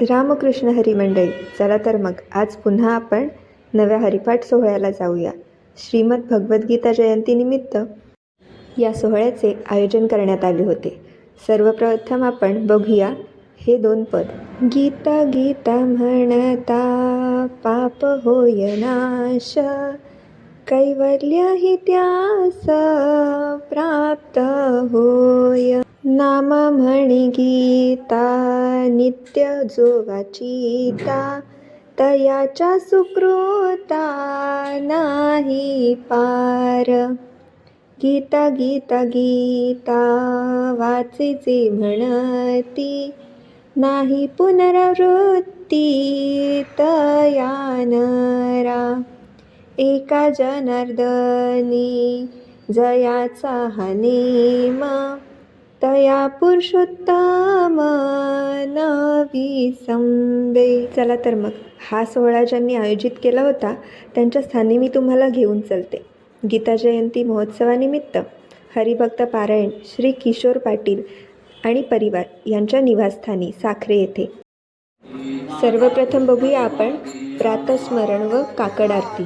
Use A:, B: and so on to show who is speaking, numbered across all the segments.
A: रामकृष्ण हरी मंडळी चला तर मग आज पुन्हा आपण नव्या हरिपाठ सोहळ्याला जाऊया. श्रीमद भगवद्गीता जयंतीनिमित्त या सोहळ्याचे आयोजन करण्यात आले होते. सर्वप्रथम आपण बघूया हे दोन पद. गीता गीता म्हणता पाप होय नाश. कैवल्य हि त्यास प्राप्त होय. नाम म्हणी गीता नित्य जोगाचीता तयाच्या सुकृता नाही पार. गीता गीता गीता वाचेचे म्हणती नाही पुनरावृत्ती तयानरा एका जनार्दनी जयाचा हनेमा तया पुरुषोत्तम नवी संबे चला तर मग हा सोहळा ज्यांनी आयोजित केला होता त्यांच्या स्थानी मी तुम्हाला घेऊन चलते. गीता जयंती महोत्सवानिमित्त हरिभक्त पारायण श्री किशोर पाटील आणि परिवार यांच्या निवासस्थानी साखरे येथे. सर्वप्रथम बघूया आपण प्रातस्मरण व काकड आरती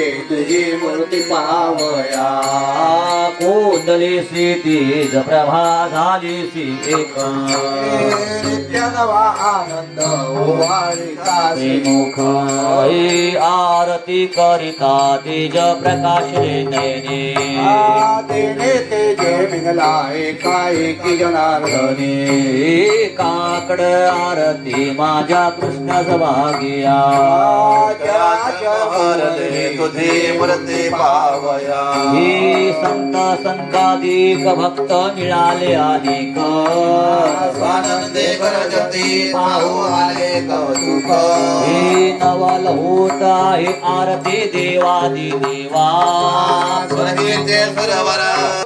B: तुझी मूर्ती पाहावया कोदली स्थिती प्रभा झाली सी एक.
C: आनंद
B: हे आरती करिता तेज प्रकाश नयने.
C: तेने तेजे जनार्दनी.
B: काकड आरती माझ्या कृष्ण भागिया
C: तुझे मूर्ती पाहावया
B: हे संत संताधिक भक्त मिळाले अधिक
C: स्वानंदे करजती पाहू आले कौतुक.
B: हे नवल होत आहे आरती देवादी देवा.
C: स्वर्गीचे सरवर.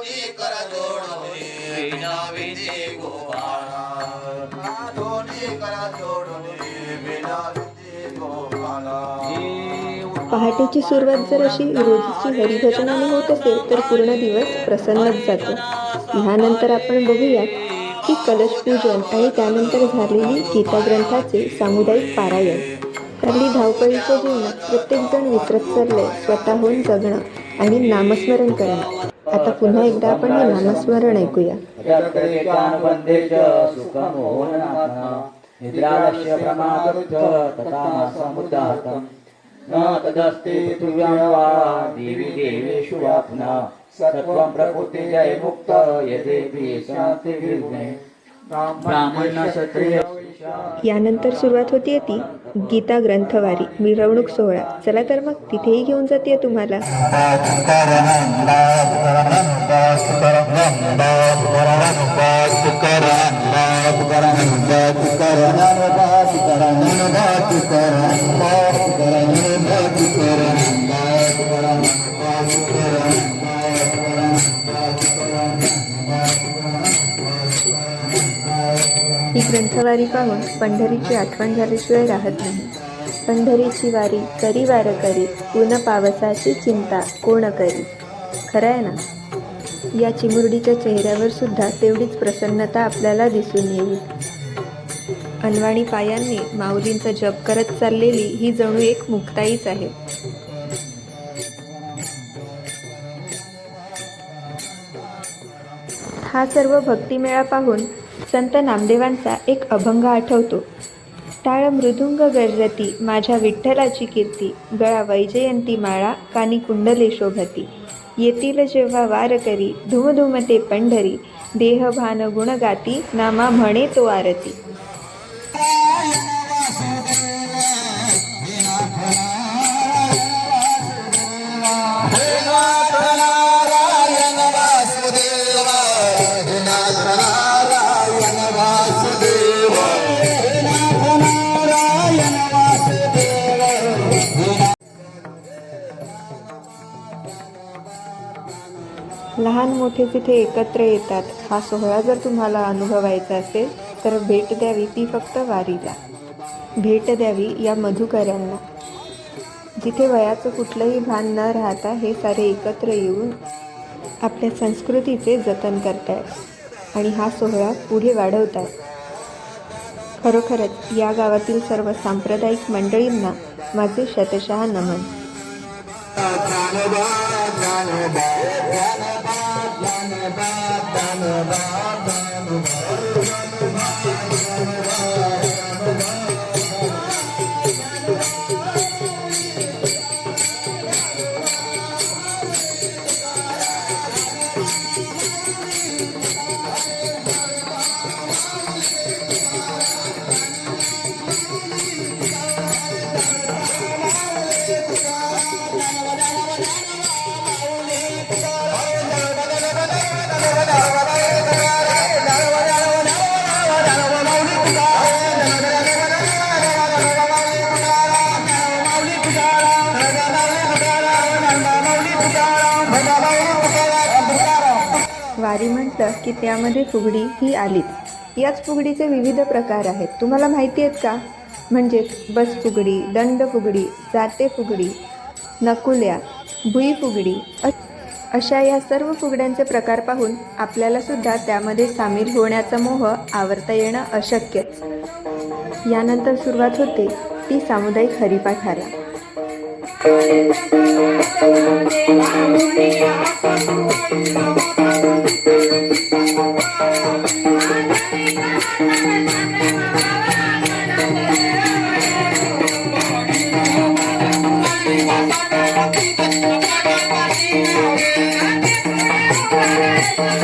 A: पहाटेची सुरुवात जर अशी रोजची हरिभजनाने होत असेल तर पूर्ण दिवस प्रसन्नच जातो. ह्यानंतर आपण बघूया की कलशपूजन आणि त्यानंतर झालेली गीता ग्रंथाचे सामुदायिक पारायण. हल्ली धावपळीच्या जीवनात प्रत्येकजण विसरत चाललंय स्वतःहून जगणं आणि नामस्मरण करणं. आता पुन्हा एकदा आपण हे नामस्मरण ऐकूया.
B: निद्रालक्ष्य प्रमादरुच्च तथा समुदातम न तदस्ति वा देवी देवेषु वा पुनः सत्त्वं प्रकृति जय मुक्त यदेवी शान्ति विघ्ने ब्राह्मण क्षत्रिय
A: यानंतर सुरुवात होतीये ती गीता ग्रंथवारी मिरवणूक सोहळा। चला तर मग तिथेही घेऊन जाते तुम्हाला. ही ग्रंथवारी पाहून पंढरीची आठवण झाल्याशिवाय राहत नाही. पंढरीची वारी करी वार करी ऊन पावसाची चिंता कोण करी? खरं आहे ना? या चिमुरडीच्या चेहऱ्यावर सुद्धा तेवढीच प्रसन्नता आपल्याला दिसून येईल. अनवाणी पायांनी माऊलींचा जप करत चाललेली ही जणू एक मुक्ताईच आहे. हा सर्व भक्तिमेळा पाहून संत नामदेवांचा एक अभंग आठवतो. टाळ मृदुंग गर्जती माझ्या विठ्ठलाची कीर्ती गळा वैजयंती माळा कानी कुंडले शोभती. येतील जेव्हा वार करी धुमधुमते पंढरी देहभान गुणगाती नामा म्हणे तो आरती. लहान मोठे तिथे एकत्र येतात हा सोहळा जर तुम्हाला अनुभवायचा असेल तर भेट द्यावी ती फक्त वारीला. भेट द्यावी या मधुकऱ्यांना. जिथे वयाचं कुठलंही भान न राहता हे सारे एकत्र येऊन आपल्या संस्कृतीचे जतन करतायत आणि हा सोहळा पुढे वाढवतात
D: खरोखरच या गावातील सर्व सांप्रदायिक मंडळींना माझे शतशः नमन. Bye. वारी म्हटलं की त्यामध्ये फुगडी ही आलीच याच फुगडीचे विविध प्रकार आहेत. तुम्हाला माहिती आहेत का? म्हणजेच बस फुगडी दंड फुगडी जाते फुगडी नकुल्या भुई फुगडी अशा या सर्व फुगड्यांचे प्रकार पाहून आपल्याला सुद्धा त्यामध्ये सामील होण्याचा मोह आवरता येणं अशक्यच यानंतर सुरुवात होते ती सामुदायिक हरिपाठाला.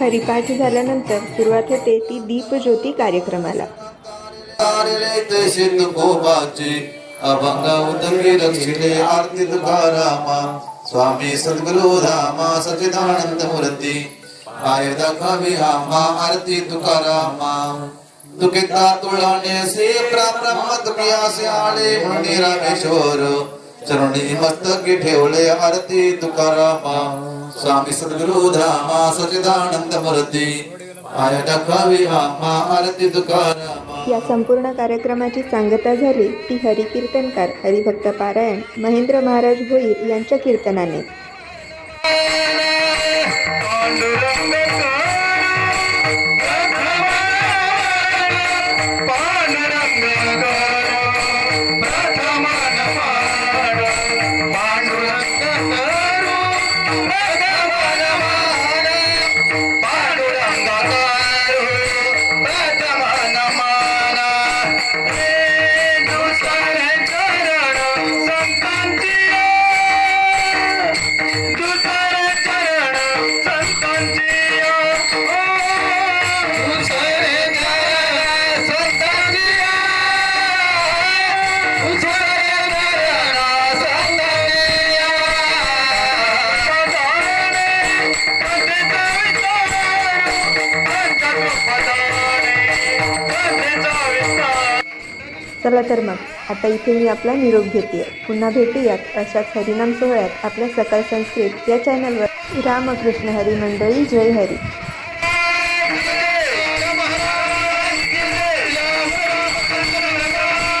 D: हरिपाठ झाल्यानंतर सुरुवात होते ती दीपज्योती कार्यक्रमाला.
C: अभंग उदंगी रक्षिले आरती तुकारामा स्वामी सद्गुरु धामा सचिदानंद मूर्ती आयुधा दाखवी आमा आरती तुकारामा. तुकिता तुळाने से ब्रह्म तुकियासे आले म्हणे रामेश्वर। चरणी मस्तकी ठेवले आरती तुकारामा। स्वामी सद्गुरु धामा सचिदानंद मूर्ती। आय दाखवी हामा आरती तुकारामा।
D: या संपूर्ण कार्यक्रमाची सांगता झाली ती हरिकीर्तनकार हरिभक्त पारायण महेंद्र महाराज भोईर यांच्या कीर्तनाने. चला तर मग आता इथे मी आपला निरोप घेते. पुन्हा भेटूयात अशाच हरिनाम सोहळ्यात आपल्या सकाळ संस्कृत या चॅनलवर रामकृष्ण हरी मंडळी जय हरी.